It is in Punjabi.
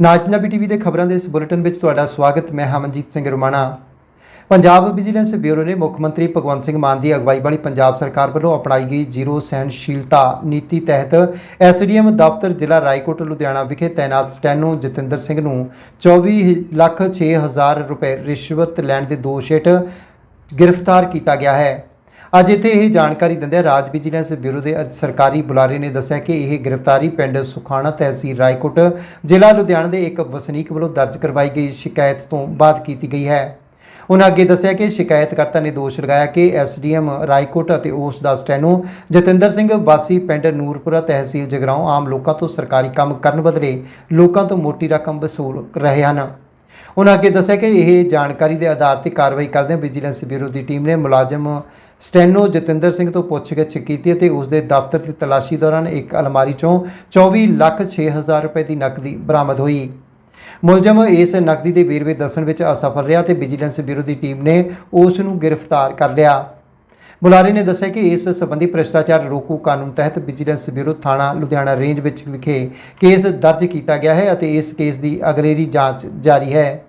ਨਾਜ ਪੰਜਾਬੀ ਟੀਵੀ ਦੇ ਖਬਰਾਂ ਦੇ ਇਸ ਬੁਲੇਟਿਨ ਵਿੱਚ ਤੁਹਾਡਾ ਸਵਾਗਤ, ਮੈਂ ਹਮਨਜੀਤ ਸਿੰਘ ਰੁਮਾਣਾ। ਪੰਜਾਬ ਵਿਜੀਲੈਂਸ ਬਿਊਰੋ ਨੇ ਮੁੱਖ ਮੰਤਰੀ ਭਗਵੰਤ ਸਿੰਘ ਮਾਨ ਦੀ ਅਗਵਾਈ ਵਾਲੀ ਪੰਜਾਬ ਸਰਕਾਰ ਵੱਲੋਂ ਅਪਣਾਈ ਗਈ ਜ਼ੀਰੋ ਸਹਿਣਸ਼ੀਲਤਾ ਨੀਤੀ ਤਹਿਤ ਐਸਡੀਐਮ ਦਫ਼ਤਰ ਜ਼ਿਲ੍ਹਾ ਰਾਏਕੋਟ, ਲੁਧਿਆਣਾ ਵਿਖੇ ਤਾਇਨਾਤ ਸਟੈਨੋ ਜਤਿੰਦਰ ਸਿੰਘ ਨੂੰ 24 ਲੱਖ 6 ਹਜ਼ਾਰ ਰੁਪਏ ਰਿਸ਼ਵਤ ਲੈਣ ਦੇ ਦੋਸ਼ ਹੇਠ ਗ੍ਰਿਫਤਾਰ ਕੀਤਾ ਗਿਆ ਹੈ। ਅੱਜ ਇੱਥੇ ਇਹ ਜਾਣਕਾਰੀ ਦਿੰਦਿਆਂ ਰਾਜ ਵਿਜੀਲੈਂਸ ਬਿਊਰੋ ਦੇ ਸਰਕਾਰੀ ਬੁਲਾਰੇ ਨੇ ਦੱਸਿਆ ਕਿ ਇਹ ਗ੍ਰਿਫਤਾਰੀ ਪਿੰਡ ਸੁਖਾਣਾ ਤਹਿਸੀਲ ਰਾਏਕੋਟ, ਜ਼ਿਲ੍ਹਾ ਲੁਧਿਆਣਾ ਦੇ ਇੱਕ ਵਸਨੀਕ ਵੱਲੋਂ ਦਰਜ ਕਰਵਾਈ ਗਈ ਸ਼ਿਕਾਇਤ ਤੋਂ ਬਾਅਦ ਕੀਤੀ ਗਈ ਹੈ। ਉਹਨਾਂ ਅੱਗੇ ਦੱਸਿਆ ਕਿ ਸ਼ਿਕਾਇਤਕਰਤਾ ਨੇ ਦੋਸ਼ ਲਗਾਇਆ ਕਿ ਐਸਡੀਐਮ ਰਾਏਕੋਟ ਅਤੇ ਉਸ ਦਾ ਸਟੈਨੋ ਜਤਿੰਦਰ ਸਿੰਘ ਵਾਸੀ ਪਿੰਡ ਨੂਰਪੁਰਾ ਤਹਿਸੀਲ ਜਗਰਾਉਂ ਆਮ ਲੋਕਾਂ ਤੋਂ ਸਰਕਾਰੀ ਕੰਮ ਕਰਨ ਬਦਲੇ ਲੋਕਾਂ ਤੋਂ ਮੋਟੀ ਰਕਮ ਵਸੂਲ ਰਹੇ ਹਨ। ਉਹਨਾਂ ਅੱਗੇ ਦੱਸਿਆ ਕਿ ਇਹ ਜਾਣਕਾਰੀ ਦੇ ਆਧਾਰ ਤੇ ਕਾਰਵਾਈ ਕਰਦਿਆਂ ਵਿਜੀਲੈਂਸ ਬਿਊਰੋ ਦੀ ਟੀਮ ਨੇ ਮੁਲਾਜ਼ਮ ਸਟੈਨੋ ਜਤਿੰਦਰ ਸਿੰਘ ਤੋਂ ਪੁੱਛਗਿੱਛ ਕੀਤੀ ਅਤੇ ਉਸ ਦੇ ਦਫ਼ਤਰ ਦੀ ਤਲਾਸ਼ੀ ਦੌਰਾਨ ਇੱਕ ਅਲਮਾਰੀ ਚੋਂ 24 ਲੱਖ 6 ਹਜ਼ਾਰ ਰੁਪਏ ਦੀ ਨਕਦੀ ਬਰਾਮਦ ਹੋਈ। ਮੁਲਜ਼ਮ ਇਸ ਨਕਦੀ ਦੇ ਵੇਰਵੇ ਦੱਸਣ ਵਿੱਚ ਅਸਫਲ ਰਿਹਾ ਤੇ ਵਿਜੀਲੈਂਸ ਬਿਊਰੋ ਦੀ ਟੀਮ ਨੇ ਉਸ ਨੂੰ ਗ੍ਰਿਫਤਾਰ ਕਰ ਲਿਆ। ਬੁਲਾਰੇ ਨੇ ਦੱਸਿਆ ਕਿ ਇਸ ਸੰਬੰਧੀ ਭ੍ਰਿਸ਼ਟਾਚਾਰ ਰੋਕੂ ਕਾਨੂੰਨ ਤਹਿਤ ਵਿਜੀਲੈਂਸ ਬਿਊਰੋ ਥਾਣਾ ਲੁਧਿਆਣਾ ਰੇਂਜ ਵਿੱਚ ਵਿਖੇ ਕੇਸ ਦਰਜ ਕੀਤਾ ਗਿਆ ਹੈ ਅਤੇ ਇਸ ਕੇਸ ਦੀ ਅਗਲੇਰੀ ਜਾਂਚ ਜਾਰੀ ਹੈ।